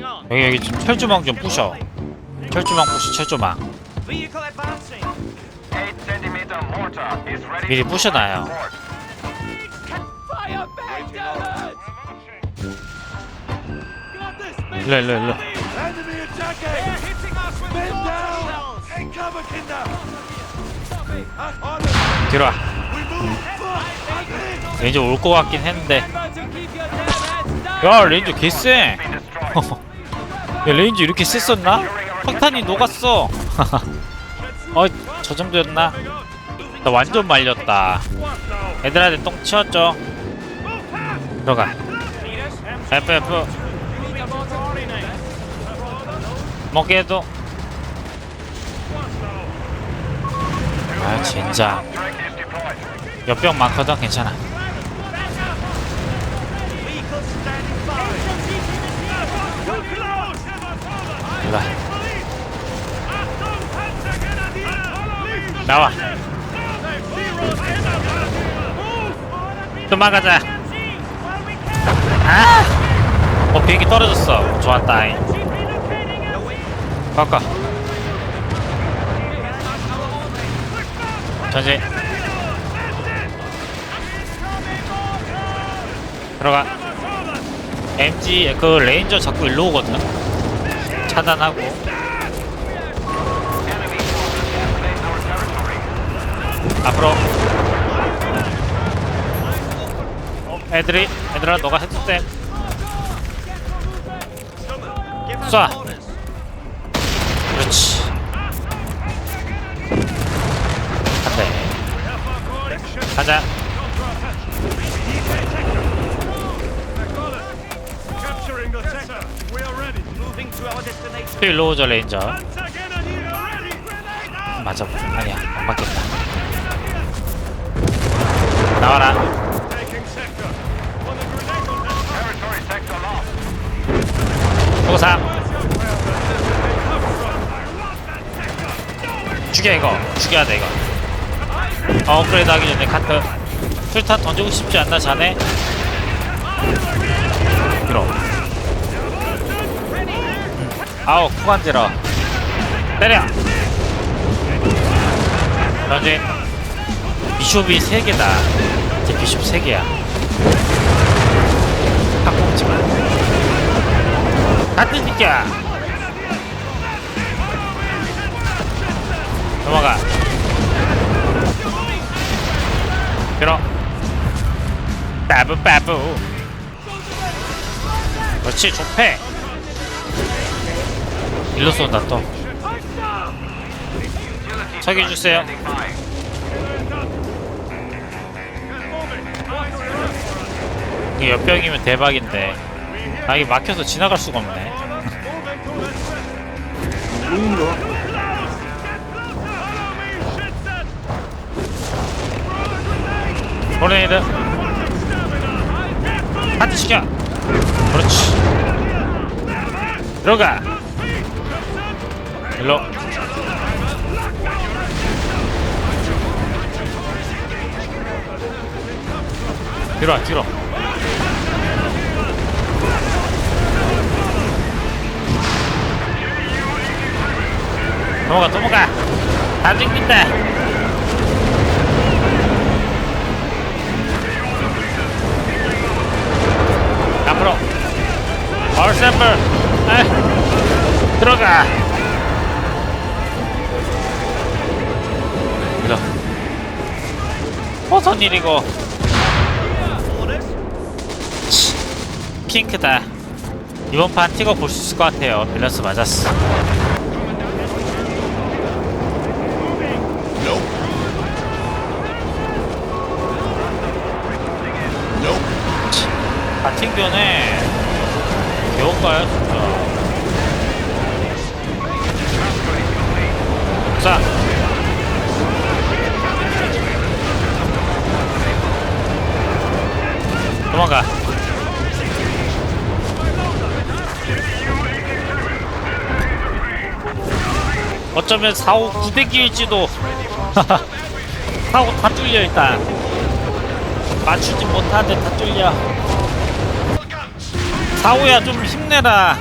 여기 여기 좀 철조망 좀 부셔 철조망 부셔 철조망 Vehicle advancing. 8 centimeter mortar is ready 미리 부셔놔요 일로 일로 일로 Enemy attacking! They're hitting us with Men mortar down! shells. Take cover, Kinder! On 뒤로 와 We move! Fuck! 레인저 올것 같긴 했는데. 야 레인저 개쎄. 야 레인저 이렇게 셌었나? 석탄이 녹았어 어 저 정도였나? 나 완전 말렸다 애들한테 똥 치웠죠 들어가 F F. 먹게 해도 아 진짜. 옆병 많거든 괜찮아 와 나와. 도망가자. 아! 어 비행기 떨어졌어. 좋았다잉. 꺾어 전진. 들어가. MG 그 레인저 자꾸 일로 오거든 차단하고. 앞으로. 애들이 애들아 너가 해도 돼. 쏴. 그렇지. 한대 가자 일로 오죠 레인저! 맞아 아니야 안 맞겠다 나와라. 보상 죽여 이거 죽여야 돼 이거 어, 업그레이드 하기 전에 카트 술탄 던지고 싶지 않나 자네? 아우 구간질어 때려. 전진 비숍이 3개다. 이제 비숍 3개야. 확 뽑지마. 같은 니까 넘어가. 들어. 빠부 빠부. 그렇지 좁해 일로 쏜다 또 서기주세요. 이게 옆병이면 대박인데. 아 이게 막혀서 지나갈 수가 없네. 보내이드. 하트 시켜. 그렇지. 들어가 와 뒤로. 넘어가 넘어가. 다 죽는다. 앞으로. 얼샘블 에 들어가. 이거. 무슨 일이고 핑크다. 이번 판 티거 볼수 있을 것 같아요. 밸런스 맞았어. 바팅견에 배울까요 진짜 어쩌면 4, 5, 900기일지도 하고 다 뚫려 일단 맞추지 못하는데 다 뚫려 사오야 좀 힘내라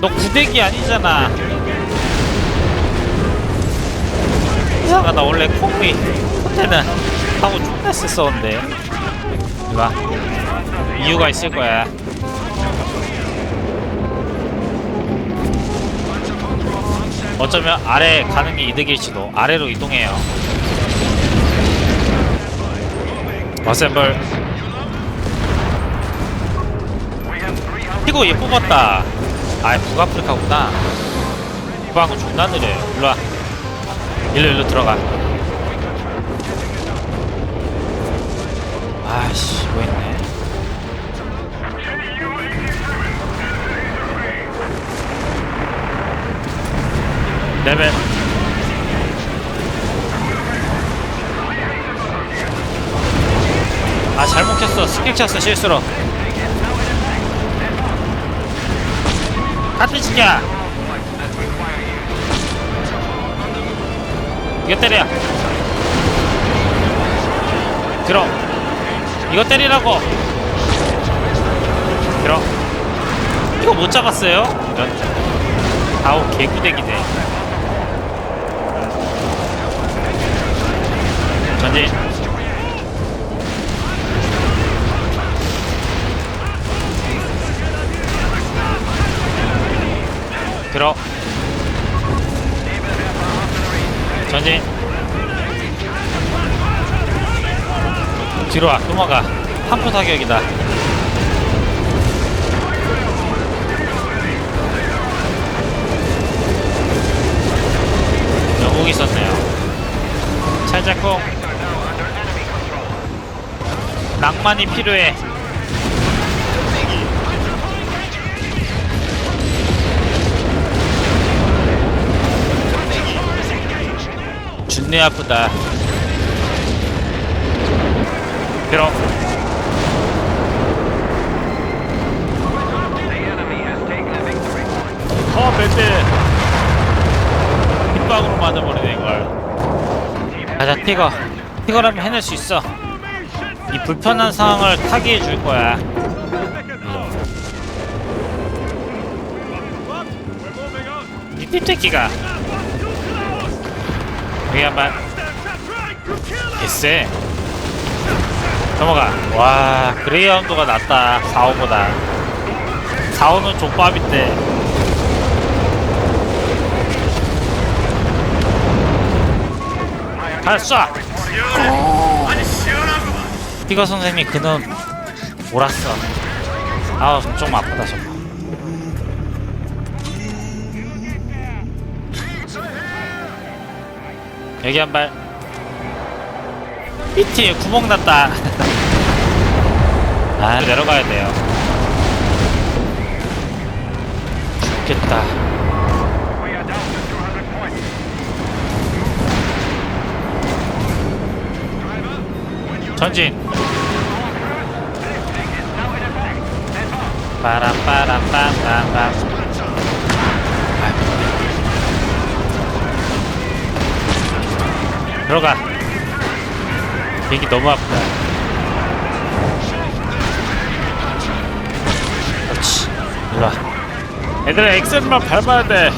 너 구대기 아니잖아. 이상하 나 원래 콤비 콘테는 하고 존나 썼었는데. 이봐. 이유가 있을 거야. 어쩌면 아래 가는 게 이득일지도 아래로 이동해요. 어셈블 피고 얘 뽑았다. 아 북아프리카구나. 북방은 존나 느려요. 일로와. 일로 일로 들어가. 아씨 뭐 있네. 레벨. 아 잘못 켰어. 스킬 켰어 실수로. 같은 시기야 이거 때려. 들어. 이거 때리라고. 들어. 이거 못 잡았어요? 이런. 아우 개구대기네 전진 들어. 전진 뒤로 와 넘어가. 한포 타격이다. 영웅 있었네요. 찰자콩 낭만이 필요해. 준내 아프다. 들어 어 밴드. 빗방으로 맞아버리네 이걸. 가자 티거. 티거라면 해낼 수 있어 이 불편한 상황을 타개해 줄 거야 We're moving on. 이 띠새끼가 여기 한번 That's right. You kill him. 개쎄 넘어가 와 그레이하운드가 낫다 4호보다 4호는 족밥인데 다 쏴! 피거 선생님이 그는 몰았어 아우 좀 아프다 저거 여기 한발 이티 구멍 났다. 아 내려가야 돼요. 죽겠다. We are down to 200 points. 전진. 아이고. 들어가. 비행기 너무 아프다. 그렇지. 일로 와. 얘들아 엑셀만 밟아야 돼.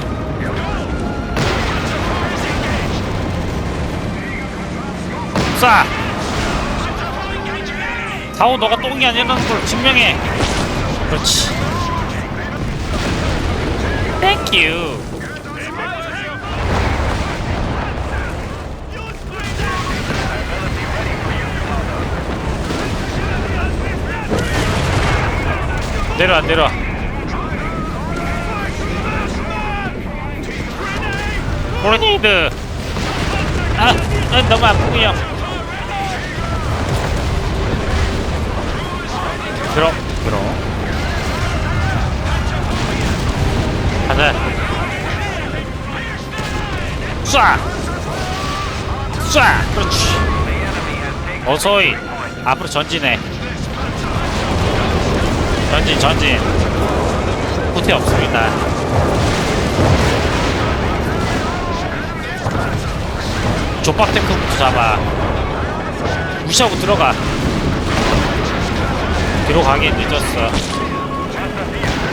쏴! 사오 너가 똥이 아니라는 걸 증명해. 그렇지. 땡큐. 내려와 내려와. 코르니드. 아, 아 너무 아프군요. 들어 가자 쏴! 쏴! 그렇지. 어서이 앞으로 전진해. 전진 전진. 후퇴 없습니다. 족밥 탱크부터 잡아. 무시하고 들어가. 가기 늦었어.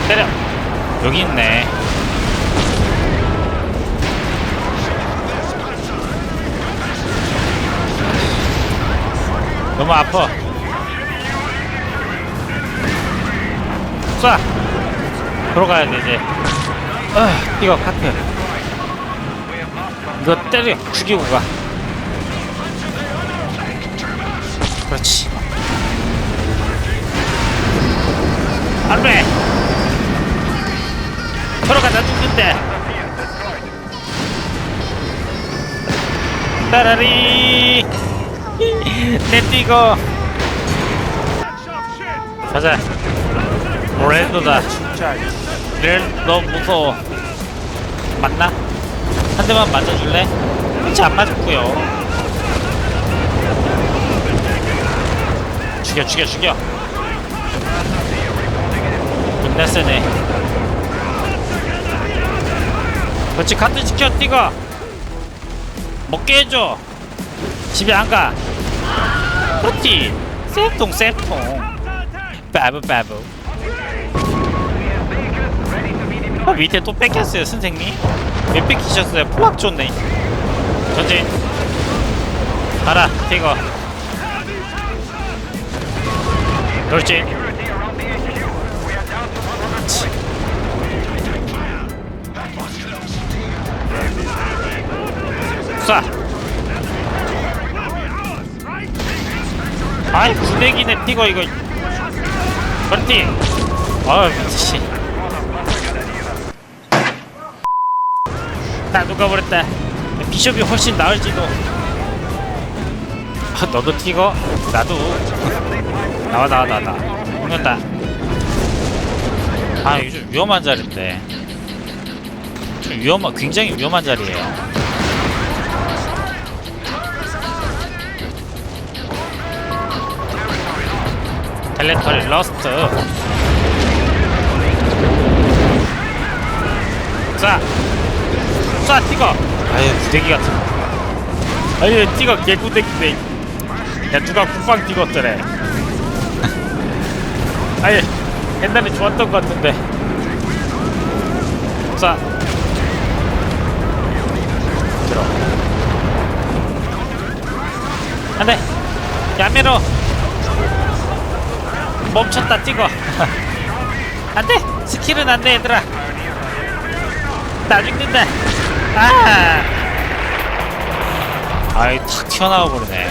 때려. 여기 있네 너무 아파. 쏴! 들어가야 돼 이제. 아 이거 카트. 이거 때려 죽이고 가. 그렇지. 안돼! 들어가 나 죽는데. 따라리 내 뛰고 가자. 렐도다. 렐너 무서워. 맞나? 한 대만 맞아줄래? 그치 안 맞았고요. 죽여 죽여 죽여. 존나 세네. 그렇지 카트 지켜 뛰고. 먹게 해줘 집에 안 가. 그렇지 쌤통 쌤통. 바보 바보. 아, 밑에 또 뺏겼어요 선생님. 왜 뺏기셨어요? 포악 좋네. 전진. 가라 티거. 그렇지 쏴 아이 구대기네 티거 이거. 그렇지 아유 미치 나 누가 버렸다. 비숍이 훨씬 나을지도. 아 너도 티거? 나도. 나와 나와 나와 나와. 먹는다. 아좀 위험한 자리인데. 좀 위험한 굉장히 위험한 자리예요 텔레터리 러스트 자쏴 티거 아유 구데기 같은 거. 아유 티거 개구데기네 야 누가 국방 찍었더래. 아예 옛날에 좋았던 것 같은데. 자. 들어. 안돼. 야메로 멈췄다 찍어 안돼! 스킬은 안돼 얘들아. 나 죽는다. 아 아이 탁 튀어나와 버리네.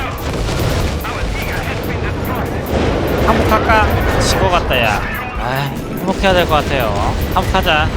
한복할까? 지고 갔다 야. 아, 행복해야 될 것 같아요. 한복하자